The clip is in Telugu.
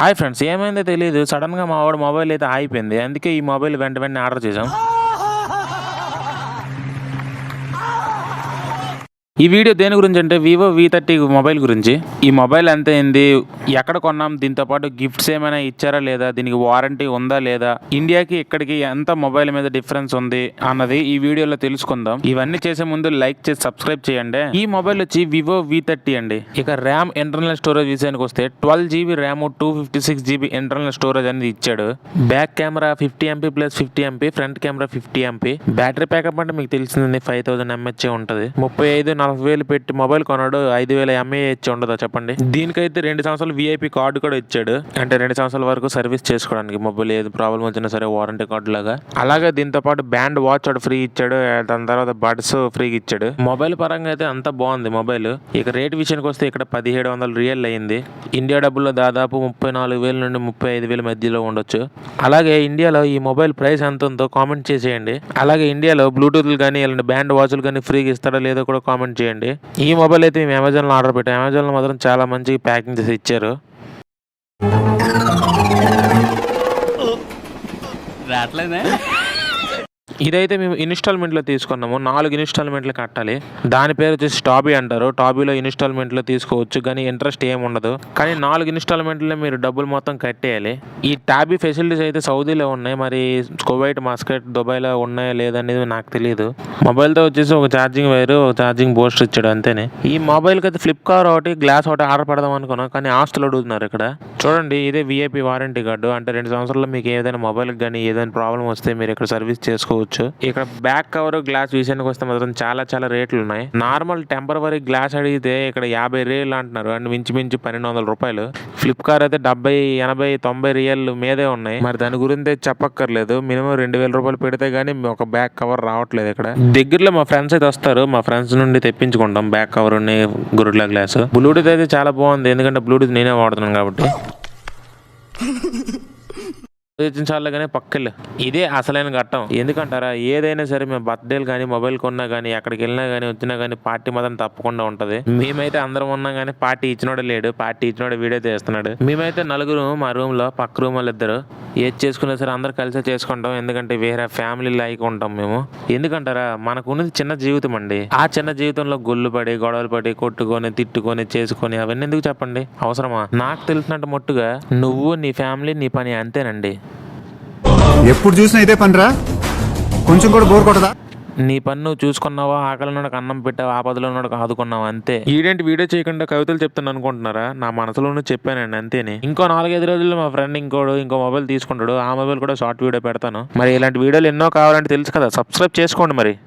హాయ్ ఫ్రెండ్స్ ఏమైందో తెలియదు సడన్గా మా వాడు మొబైల్ అయితే ఆగిపోయింది. అందుకే ఈ మొబైల్ వెంట వెంటనే ఆర్డర్ చేసాం ఈ వీడియో దేని గురించి అంటే వివో వి థర్టీ మొబైల్ గురించి. ఈ మొబైల్ ఎంత అయింది? ఎక్కడ కొన్నాం? దీంతో పాటు గిఫ్ట్స్ ఏమైనా ఇచ్చారా లేదా? దీనికి వారంటీ ఉందా లేదా? ఇండియాకి ఇక్కడికి ఎంత మొబైల్ మీద డిఫరెన్స్ ఉంది అన్నది ఈ వీడియోలో తెలుసుకుందాం. ఇవన్నీ చేసే ముందు లైక్ చేసి సబ్స్క్రైబ్ చేయండి. ఈ మొబైల్ వచ్చి వివో వి థర్టీ అండి. ఇక ర్యామ్ ఇంటర్నల్ స్టోరేజ్ విషయానికి వస్తే twelve GB RAM two fifty six GB internal storage అనేది ఇచ్చాడు. Back camera fifty MP plus fifty MP front camera fifty MP battery backup అంటే మీకు తెలిసింది ఫైవ్ థౌసండ్ ఎంహెచ్ ఉంటుంది. ముప్పై ఐదు నలభై వేలు పెట్టి మొబైల్ కొన్నాడు ఐదు వేల ఎంఏ ఇచ్చి ఉండదా చెప్పండి? దీనికైతే రెండు సంవత్సరాలు విఐపి కార్డు కూడా ఇచ్చాడు. అంటే రెండు సంవత్సరాల వరకు సర్వీస్ చేసుకోవడానికి మొబైల్ ఏది ప్రాబ్లం వచ్చినా సరే వారంటీ కార్డు లాగా. అలాగే దీంతో పాటు బ్యాండ్ వాచ్ ఒకటి ఫ్రీ ఇచ్చాడు దాని తర్వాత బడ్స్ ఫ్రీగా ఇచ్చాడు. మొబైల్ పరంగా అయితే అంతా బాగుంది మొబైల్. ఇక రేట్ విషయానికి వస్తే ఇక్కడ పదిహేడు వందలు రియల్ అయింది. ఇండియా డబ్బుల్లో దాదాపు ముప్పై నాలుగు వేల నుండి ముప్పై ఐదు వేల మధ్యలో ఉండొచ్చు. అలాగే ఇండియాలో ఈ మొబైల్ ప్రైస్ ఎంత ఉందో కామెంట్ చేసేయండి. అలాగే ఇండియాలో బ్లూటూత్ కానీ ఇలాంటి బ్యాండ్ వాచ్లు కానీ ఫ్రీగా ఇస్తాడో లేదో కూడా కామెంట్ చేయండి. ఈ మొబైల్ అయితే మేము అమెజాన్లో ఆర్డర్ పెట్టాం. అమెజాన్లో మాత్రం చాలా మంచిగా ప్యాకింగ్ చేసి ఇచ్చారు. రావట్లేదా? ఇదైతే మేము ఇన్స్టాల్మెంట్లో తీసుకున్నాము. నాలుగు ఇన్స్టాల్మెంట్లు కట్టాలి. దాని పేరు వచ్చేసి టాబీ అంటారు. టాబీలో ఇన్స్టాల్మెంట్లో తీసుకోవచ్చు కానీ ఇంట్రెస్ట్ ఏమి ఉండదు. కానీ నాలుగు ఇన్స్టాల్మెంట్లో మీరు డబ్బులు మొత్తం కట్టేయాలి. ఈ టాబీ ఫెసిలిటీస్ అయితే సౌదీలో ఉన్నాయి. మరి కువైట్ మస్కట్ దుబాయ్లో ఉన్నాయా లేదనేది నాకు తెలియదు మొబైల్తో వచ్చేసి ఒక ఛార్జింగ్ వైర్ ఒక ఛార్జింగ్ బూస్టర్ ఇచ్చాడు అంతేనే. ఈ మొబైల్కి అయితే ఫ్లిప్కార్ట్ ఒకటి గ్లాస్ ఒకటి ఆర్డర్ పెడదాం అనుకున్నాం కానీ ఆస్తులు అడుగుతున్నారు ఇక్కడ. చూడండి ఇదే విఐపి వారంటీ కార్డు అంటే రెండు సంవత్సరాల్లో మీకు ఏదైనా మొబైల్కి కానీ ఏదైనా ప్రాబ్లం వస్తే మీరు ఇక్కడ సర్వీస్ చేసుకోవచ్చు. ఇక్కడ బ్యాక్ కవర్ గ్లాస్ విషయానికి వస్తే మాత్రం చాలా చాలా రేట్లు ఉన్నాయి. నార్మల్ టెంపరవరీ గ్లాస్ అడిగితే ఇక్కడ యాభై రియల్ అంటున్నారు. అండ్ మించి మించి పన్నెండు వందల రూపాయలు. ఫ్లిప్కార్ట్ అయితే డెబ్బై ఎనభై తొంభై రియల్ మీదే ఉన్నాయి. మరి దాని గురించి అయితే చెప్పక్కర్లేదు. మినిమం రెండు వేల రూపాయలు పెడితే గానీ ఒక బ్యాక్ కవర్ రావట్లేదు ఇక్కడ. దగ్గరలో మా ఫ్రెండ్స్ అయితే వస్తారు. మా ఫ్రెండ్స్ నుండి తెప్పించుకుంటాం బ్యాక్ కవర్ గురుడ్ల గ్లాస్ బ్లూటూత్ అయితే చాలా బాగుంది. ఎందుకంటే బ్లూటూత్ నేనే వాడుతున్నాను కాబట్టి. ఆలోచించాలి కానీ పక్కలు ఇదే అసలైన ఘట్టం. ఎందుకంటారా ఏదైనా సరే మేము బర్త్డేలు కానీ మొబైల్ కొన్నా కానీ ఎక్కడికి వెళ్ళినా కానీ వచ్చినా కానీ పార్టీ మాత్రం తప్పకుండా ఉంటది. మేమైతే అందరం ఉన్నాం కానీ పార్టీ ఇచ్చినోడే లేడు పార్టీ ఇచ్చినోడే వీడియో తీస్తున్నాడు. మేమైతే నలుగురు మా రూమ్లో పక్క రూమ్ వాళ్ళు ఇద్దరు ఏది చేసుకున్నా సరే అందరు కలిసే చేసుకుంటాం. ఎందుకంటే వేరే ఫ్యామిలీ లైక్ ఉంటాం మేము. ఎందుకంటారా? మనకు ఉన్నది చిన్న జీవితం అండి. ఆ చిన్న జీవితంలో గొల్లు పడి గొడవలు పడి కొట్టుకొని తిట్టుకొని చేసుకొని అవన్నీ ఎందుకు చెప్పండి? అవసరమా? నాకు తెలిసినట్టు మట్టుగా నువ్వు నీ ఫ్యామిలీ నీ పని అంతేనండి. ఎప్పుడు చూసినా ఇదే పనిరా? కొంచెం కూడా బోర్ కొట్టదా? నీ పని నువ్వు చూసుకున్నావా? ఆకలి ఉన్నోడికి అన్నం పెట్టావా? ఆపదలో ఉన్నోడికి ఆదుకున్నావా? అంతే. ఈడేంటి వీడియో చేయకుండా కవితలు చెప్తాను అనుకుంటున్నారా? నా మనసులోనే చెప్పానండి అంతేనే. ఇంకో నాలుగైదు రోజుల్లో మా ఫ్రెండ్ ఇంకోడు ఇంకో మొబైల్ తీసుకుంటాడు. ఆ మొబైల్ కూడా షార్ట్ వీడియో పెడతాను. మరి ఇలాంటి వీడియోలు ఎన్నో కావాలంటే తెలుసు కదా? సబ్స్క్రైబ్ చేసుకోండి మరి.